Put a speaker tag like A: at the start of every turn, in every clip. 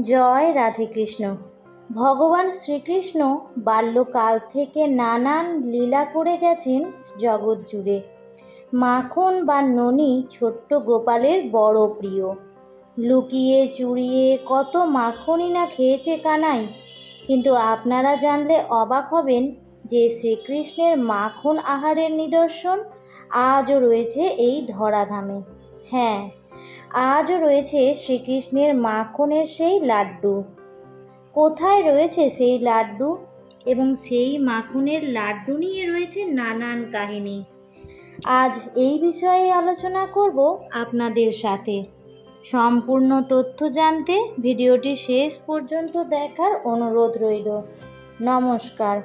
A: জয় রাধেকৃষ্ণ ভগবান শ্রীকৃষ্ণ বাল্যকাল থেকে নানান লীলা করে গেছেন জগৎ জুড়ে। মাখন বা ননি ছোট্ট গোপালের বড় প্রিয়। লুকিয়ে চুরিয়ে কত মাখনই না খেয়েছে কানাই। কিন্তু আপনারা জানলে অবাক হবেন যে শ্রীকৃষ্ণের মাখন আহারের নিদর্শন আজও রয়েছে এই ধরাধামে। হ্যাঁ আজও রয়েছে শ্রীকৃষ্ণের মাখনের সেই লাড্ডু। কোথায় রয়েছে সেই লাড্ডু? এবং সেই মাখনের লাড্ডু নিয়ে রয়েছে নানান কাহিনী। আজ এই বিষয়ে আলোচনা করব আপনাদের সাথে। সম্পূর্ণ তথ্য জানতে ভিডিওটি শেষ পর্যন্ত দেখার অনুরোধ রইল। নমস্কার।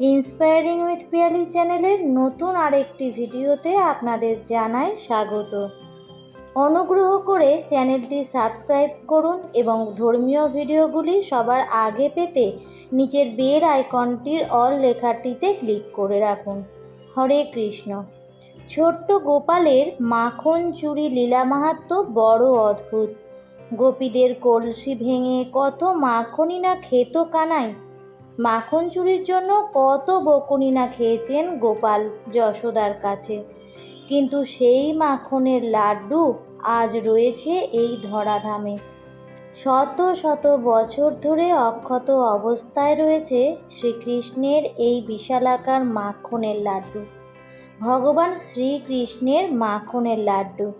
A: ইন্সপায়ারিং উইথ পিয়ালি চ্যানেলের নতুন আরেকটি ভিডিওতে আপনাদের জানাই স্বাগত। অনুগ্রহ করে চ্যানেলটি সাবস্ক্রাইব করুন এবং ধর্মীয় ভিডিওগুলি সবার আগে পেতে নিচের বেল আইকনটির অল লেখাটিতে ক্লিক করে রাখুন। হরে কৃষ্ণ। ছোট্ট গোপালের মাখন চুরি লীলা মাহাত্ম বড় অদ্ভুত। গোপীদের কলসি ভেঙে কত মাখনই না খেত কানাই। মাখন চুরির জন্য কত বকুনি না খেয়েছেন গোপাল যশোদার কাছে। কিন্তু সেই মাখনের লাড্ডু আজ রয়েছে এই ধরাধামে। শত শত বছর ধরে অক্ষত অবস্থায় রয়েছে শ্রীকৃষ্ণের এই বিশালাকার মাখনের লাড্ডু। ভগবান শ্রীকৃষ্ণের মাখনের লাড্ডু।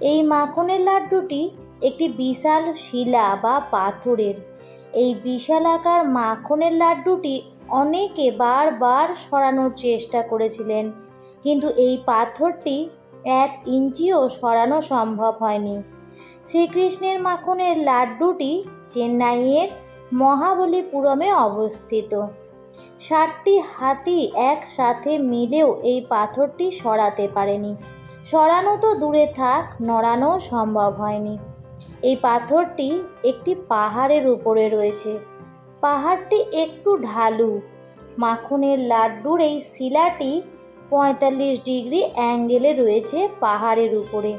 A: এই মাখনের লাড্ডুটি একটি বিশাল শিলা বা পাথরের। এই বিশালাকার মাখনের লাড্ডুটি অনেকে বারবার সরানোর চেষ্টা করেছিলেন। কিন্তু এই পাথরটি এক ইঞ্চিও সরানো সম্ভব হয়নি। শ্রীকৃষ্ণের মাখনের লাড্ডুটি চেন্নাইয়ের মহাবলীপুরমে অবস্থিত। ষাটটি হাতি একসাথে মিলেও এই পাথরটি সরাতে পারেনি। সরানো তো দূরে থাক নড়ানো সম্ভব হয়নি। এই পাথরটি একটি পাহাড়ের উপরে রয়েছে। পাহাড়টি একটু ঢালু। মাখনের লাড্ডুর এই শিলাটি পঁয়তাল্লিশ ডিগ্রি অ্যাঙ্গেলে রয়েছে পাহাড়ের উপরে।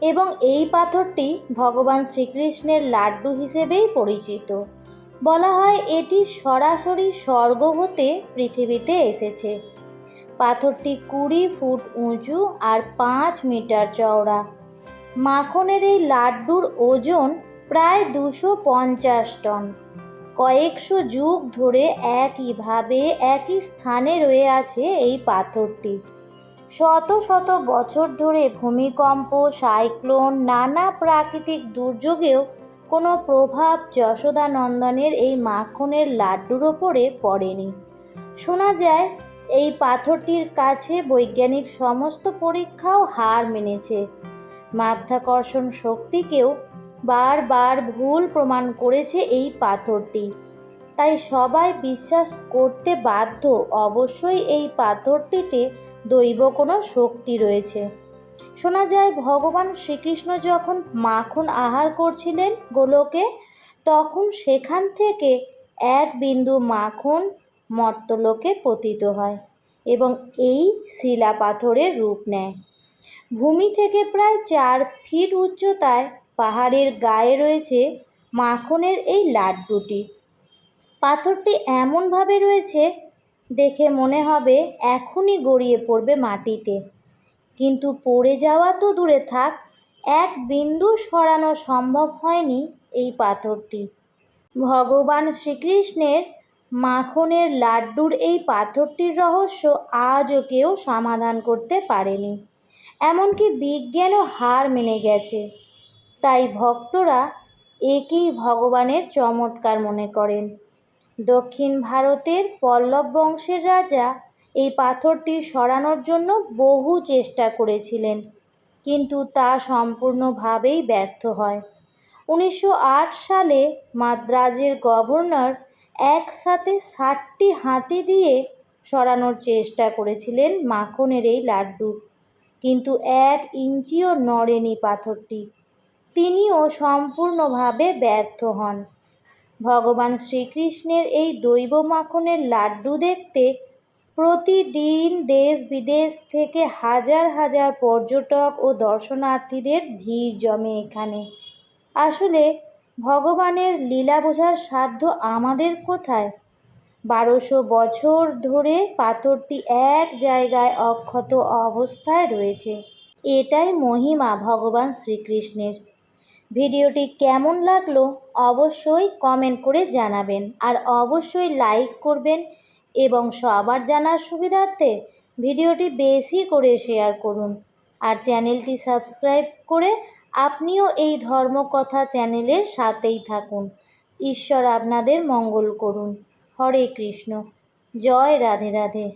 A: এবং এই পাথরটি ভগবান শ্রীকৃষ্ণের লাড্ডু হিসেবেই পরিচিত। বলা হয় এটি সরাসরি স্বর্গ হতে পৃথিবীতে এসেছে। পাথরটি কুড়ি ফুট উঁচু আর পাঁচ মিটার চওড়া। মাখনের এই লাড্ডুর ওজন প্রায় দুশো পঞ্চাশ টন। কয়েকশো যুগ ধরে একইভাবে একই স্থানে রয়ে আছে এই পাথরটি। শত শত বছর ধরে ভূমিকম্প, সাইক্লোন, নানা প্রাকৃতিক দুর্যোগেও কোনো প্রভাব যশোদানন্দনের এই মাখনের লাড্ডুর ওপরে পড়েনি। শোনা যায়, এই পাথরটির কাছে বৈজ্ঞানিক সমস্ত পরীক্ষাও হার মেনেছে। মাধ্যাকর্ষণ শক্তিকেও বারবার ভুল প্রমাণ করেছে এই পাথরটি। তাই সবাই বিশ্বাস করতে বাধ্য। অবশ্যই এই পাথরটিতে দৈব কোনো শক্তি রয়েছে। শোনা যায়, ভগবান শ্রীকৃষ্ণ যখন মাখন আহার করছিলেন গোলকে, তখন সেখান থেকে এক বিন্দু মাখন মর্তলোকে পতিত হয় এবং এই শিলা পাথরের রূপ নেয়। ভূমি থেকে প্রায় চার ফিট উচ্চতায় পাহাড়ের গায়ে রয়েছে মাখনের এই লাড্ডুটি। পাথরটি এমনভাবে রয়েছে, দেখে মনে হবে এখনই গড়িয়ে পড়বে মাটিতে। কিন্তু পড়ে যাওয়া তো দূরে থাক, এক বিন্দু সরানো সম্ভব হয়নি এই পাথরটি। ভগবান শ্রীকৃষ্ণের মাখনের লাড্ডুর এই পাথরটির রহস্য আজও কেউ সমাধান করতে পারেনি। এমনকি বিজ্ঞানও হার মেনে গেছে। তাই ভক্তরা একেই ভগবানের চমৎকার মনে করেন। দক্ষিণ ভারতের পল্লব বংশের রাজা এই পাথরটি সরানোর জন্য বহু চেষ্টা করেছিলেন, কিন্তু তা সম্পূর্ণভাবেই ব্যর্থ হয়। উনিশশো আট সালে মাদ্রাজের গভর্নর একসাথে ষাটটি হাতি দিয়ে সরানোর চেষ্টা করেছিলেন মাখনের এই লাড্ডু, কিন্তু এক ইঞ্চিও নড়েনি পাথরটি। তিনিও সম্পূর্ণভাবে ব্যর্থ হন। ভগবান শ্রীকৃষ্ণের এই দৈব মাখনের লাড্ডু দেখতে প্রতিদিন দেশ বিদেশ থেকে হাজার হাজার পর্যটক ও দর্শনার্থীদের ভিড় জমে এখানে। আসলে ভগবানের লীলা বোঝার সাধ্য আমাদের কোথায়? বারোশো বছর ধরে পাথরটি এক জায়গায় অক্ষত অবস্থায় রয়েছে। এটাই মহিমা ভগবান শ্রীকৃষ্ণের। ভিডিওটি কেমন লাগল অবশ্যই কমেন্ট করে জানাবেন আর অবশ্যই লাইক করবেন এবং সবার জানার সুবিধার্থে ভিডিওটি বেশি করে শেয়ার করুন। আর চ্যানেলটি সাবস্ক্রাইব করে আপনিও এই ধর্মকথা চ্যানেলের সাথেই থাকুন। ঈশ্বর আপনাদের মঙ্গল করুন। হরে কৃষ্ণ। জয় রাধে রাধে।